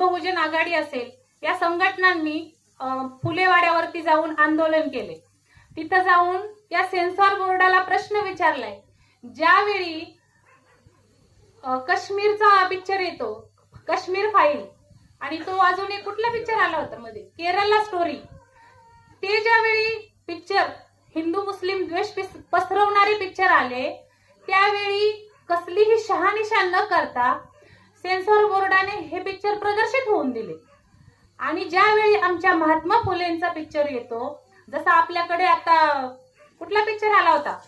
बहुजन आघाडी असेल या संघटनांनी फुलेवाड्यावरती जाऊन आंदोलन केले. तिथं जाऊन या सेन्सॉर बोर्डाला प्रश्न विचारलाय. ज्यावेळी काश्मीरचा पिक्चर येतो काश्मीर फाईल आणि तो अजून एक कुठला पिक्चर आला होता मध्ये? केरळला स्टोरी ते ज्यावेळी पिक्चर हिंदू मुस्लिम द्वेष पसरवणारे पिक्चर आले त्यावेळी कसलीही शहानिशा न करता सेन्सॉर बोर्डाने हे पिक्चर प्रदर्शित होऊन दिले. आणि ज्यावेळी आमच्या महात्मा फुलेंचा पिक्चर येतो जसा आपल्याकडे आता कुठला पिक्चर आला होता?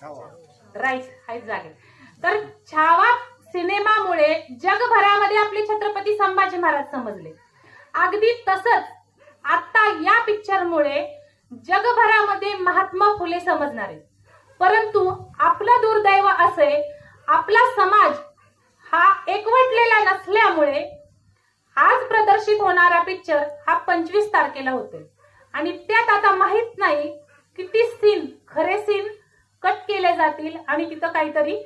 राईट हाच जागे. तर छावा सिनेमामुळे जगभरामध्ये आपले छत्रपती संभाजी महाराज समजले. अगदी तसंच आता या पिक्चरमुळे जगभरामध्ये महात्मा फुले समजणार. आहेत परंतु आपलं दुर्दैव असे आपला समाज हा एकवटलेला नसल्यामुळे आज प्रदर्शित होणारा पिक्चर हा पंचवीस तारखेला होतोय. आणि त्यात आता माहीत नाही किती सीन खरे सीन कट केले जातील आणि तिथं काहीतरी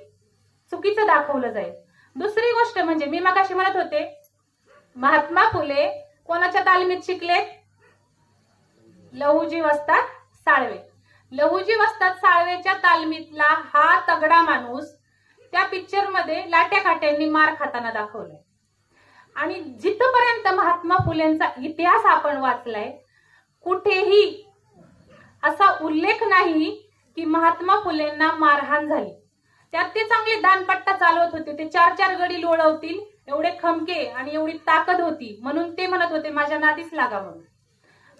चुकीचं दाखवलं जाईल. दुसरी गोष्ट म्हणजे मी मगाशी म्हणत होते महात्मा फुले कोणाच्या तालमीत शिकले लहुजी वस्तात साळवे. लहुजी वस्तात साळवेच्या तालमीतला हा तगडा माणूस त्या पिक्चरमध्ये लाट्या काट्यांनी मार खाताना दाखवलंय. आणि जिथपर्यंत महात्मा फुलेंचा इतिहास आपण वाचलाय कुठेही असा उल्लेख नाही की महात्मा फुलेंना मारहाण झाली. त्यात ते चांगले दानपट्टा चालवत होते ते चार चार गडी लोळवतील एवढे खमके आणि एवढी ताकद होती म्हणून ते म्हणत होते माझ्या नादीच लागा म्हणून.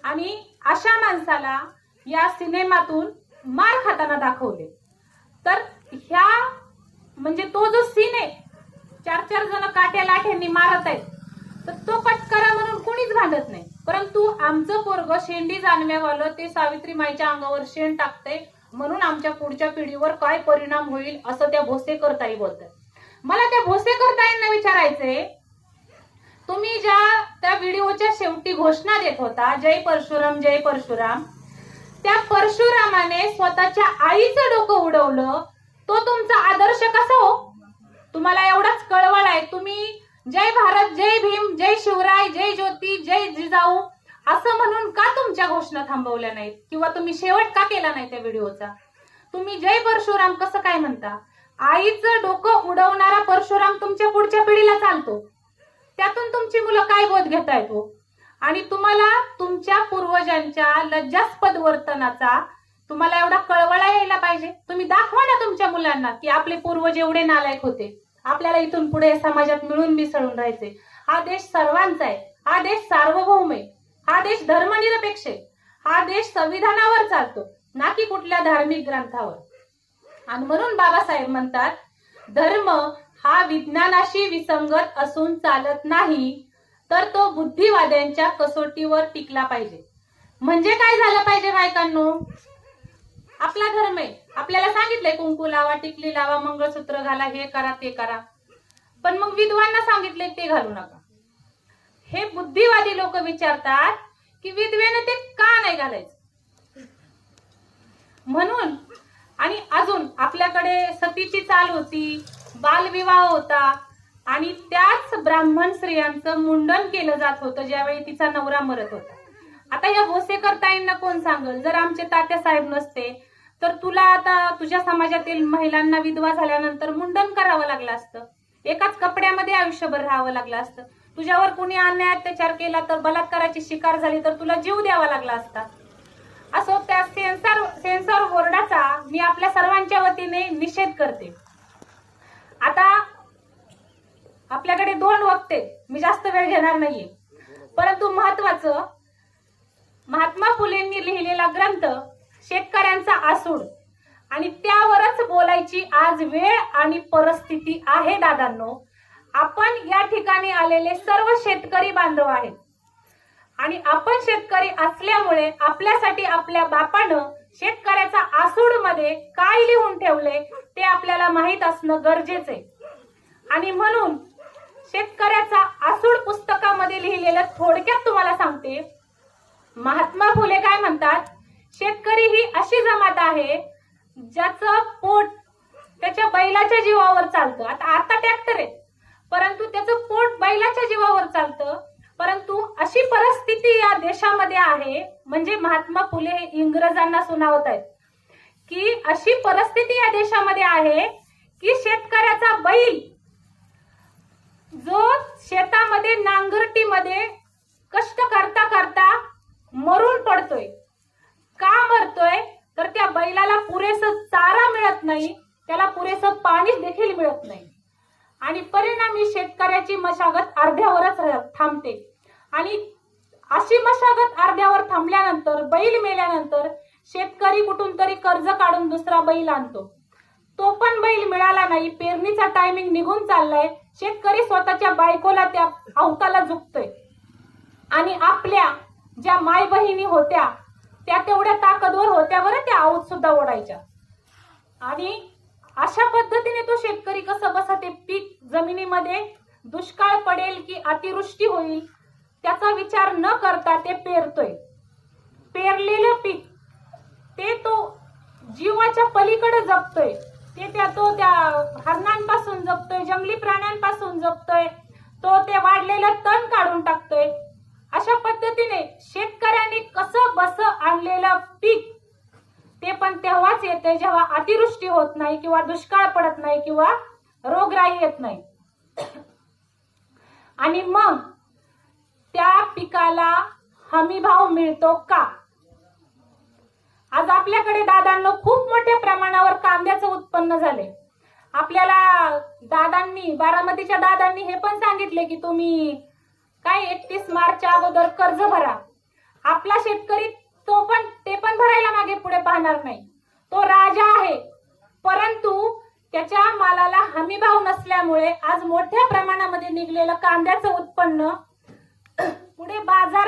आणि अशा माणसाला या सिनेमातून मार खाताना दाखवले. तर ह्या म्हणजे तो जो सीन आहे चार चार जण काट्या लाठ्यांनी मारत आहेत तर तो कट म्हणून कोणीच भांडत नाही. परंतु आमचं पोरग शेंडी जाणव्यावालं ते सावित्री माईच्या अंगावर शेण टाकतंय म्हणून आमच्या पुढच्या पिढीवर काय परिणाम होईल असं त्या भोसेकर ताई बोलतात. मला त्या भोसेकरताईंना विचारायचंय तुम्ही ज्या त्या व्हिडिओच्या शेवटी घोषणा देत होता जय परशुराम जय परशुराम त्या परशुरामाने स्वतःच्या आईचं डोकं उडवलं तो तुमचा आदर्श कसा हो? तुम्हाला एवढाच कळवळ आहे. तुम्ही जय भारत जय भीम जय शिवराय जय ज्योती जय जिजाऊ असं म्हणून का तुमच्या घोषणा थांबवल्या नाहीत? किंवा तुम्ही शेवट का केला नाही त्या व्हिडिओचा? तुम्ही जय परशुराम कसं काय म्हणता? आईचं डोकं उडवणारा परशुराम तुमच्या पुढच्या पिढीला चालतो. त्यातून तुमची मुलं काय बोध घेता येतो हो? आणि तुम्हाला तुमच्या पूर्वजांच्या लज्जास्पद वर्तनाचा तुम्हाला एवढा पाहिजे. तुम्ही दाखवा ना तुमच्या मुलांना की आपले पूर्वज एवढे नालायक होते. आपल्याला इथून पुढे समाजात मिळून मिसळून राहायचे. हा देश सर्वांचा आहे. हा देश सार्वभौम आहे. हा देश धर्मनिरपेक्ष आहे. हा देश संविधानावर चालतो ना की कुठल्या धार्मिक ग्रंथावर. आणि म्हणून बाबासाहेब म्हणतात धर्म हा विज्ञानाशी विसंगत असून चालत नाही तर तो बुद्धिवाद्यांच्या कसोटीवर टिकला पाहिजे. म्हणजे काय झालं पाहिजे बायकांनो? आपला धर्म आहे. आपल्याला सांगितलंय कुंकू लावा टिकली लावा मंगळसूत्र घाला हे करा ते करा. पण मग विधवांना सांगितलंय ते घालू नका. हे बुद्धिवादी लोक विचारतात की विधवेने ते का नाही घालायचं? म्हणून आणि अजून आपल्याकडे सतीची चाल होती बालविवाह होता आणि त्याच ब्राह्मण स्त्रियांचं मुंडन केलं जात होतं ज्यावेळी तिचा नवरा मरत होता. आता या भोसेकर ताईंना कोण सांगल? जर आमचे तात्या साहेब नसते तर तुला आता तुझ्या समाजातील महिलांना विधवा झाल्यानंतर मुंडन करावं लागलं असतं. एकाच कपड्यामध्ये आयुष्यभर राहावं लागलं असतं. तुझ्यावर कुणी अन्याय अत्याचार केला तर बलात्काराची शिकार झाली तर तुला जीव द्यावा लागला असता. असो त्या सेन्सर सेन्सॉर बोर्डाचा मी आपल्या सर्वांच्या वतीने निषेध करते. आता आपल्याकडे दोन वक्ते. मी जास्त वेळ घेणार नाहीये. परंतु महत्वाचं महात्मा फुलेंनी लिहिलेला ग्रंथ शेतकऱ्यांचा आसूड. आणि त्यावरच बोलायची आज वेळ आणि परिस्थिती आहे दादांनो. आपण या ठिकाणी आलेले सर्व शेतकरी बांधव आहेत. आणि आपण शेतकरी असल्यामुळे आपल्यासाठी आपल्या बापानं शेतकऱ्याचा आसूडमध्ये काय लिहून ठेवले ते आपल्याला माहीत असणं गरजेचं आहे. आणि म्हणून शेतकऱ्याचा आसूड पुस्तकामध्ये लिहिलेलं थोडक्यात तुम्हाला सांगते. महात्मा फुले काय म्हणतात? शेतकरी ही अशी जमात आहे ज्याचं पोट त्याच्या बैलाच्या जीवावर चालतं. आता आता ट्रॅक्टर आहे. परंतु त्याचं पोट बैलाच्या जीवावर चालतं. परंतु अशी परिस्थिती या देशामध्ये आहे म्हणजे महात्मा फुले हे इंग्रजांना सुनावत आहेत की अशी परिस्थिती या देशामध्ये आहे की शेतकऱ्याचा बैल जो शेतामध्ये नांगरटीमध्ये कष्ट करता मरून पडतोय का मरतोय तर त्या बैलाला पुरेसं चारा मिळत नाही त्याला पुरेसं पाणी देखील मिळत नाही. आणि परिणामी शेतकऱ्याची मशागत अर्ध्यावरच थांबते. आणि अशी मशागत अर्ध्यावर थांबल्यानंतर बैल मेल्यानंतर शेतकरी कुठून तरी कर्ज काढून दुसरा बैल आणतो. तो पण बैल मिळाला नाही पेरणीचा टायमिंग निघून चाललाय शेतकरी स्वतःच्या बायकोला त्या अवताला झुकतोय. आणि आपल्या ज्या माय बहिणी होत्या त्या तेवढ्या ताकदवर होत्यावर त्या आऊत सुद्धा ओढायच्या. आणि अशा पद्धतीने तो शेतकरी कसं बसा ते पीक जमिनीमध्ये दुष्काळ पडेल की अतिवृष्टी होईल त्याचा विचार न करता ते पेरतोय. पेरलेलं पीक ते तो जीवाच्या पलीकडे जपतोय. ते त्या तो त्या हरणांपासून जपतोय जंगली प्राण्यांपासून जपतोय. तो ते वाढलेलं तण काढून टाकतोय. अशा पद्धतीने शेतकऱ्यांनी कसं बस आणलेलं पीक ते पण तेव्हाच येते जेव्हा अतिवृष्टी होत नाही किंवा दुष्काळ पडत नाही किंवा रोगराई येत नाही. आणि मग त्या पिकाला हमी भाव मिळतो का? आज आपल्याकडे दादांना खूप मोठ्या प्रमाणावर कांद्याचं उत्पन्न झाले. आपल्याला दादांनी बारामतीच्या दादांनी हे पण सांगितले की तुम्ही काय एकतीस मार्चच्या अगोदर कर्ज भरा. आपला शेतकरी राहणार नाही. तो राजा आहे. परंतु त्याच्या मालाला हमी भाव नसल्यामुळे आज मोठ्या प्रमाणामध्ये निघलेलं कांद्याचं उत्पन्न पुढे बाजार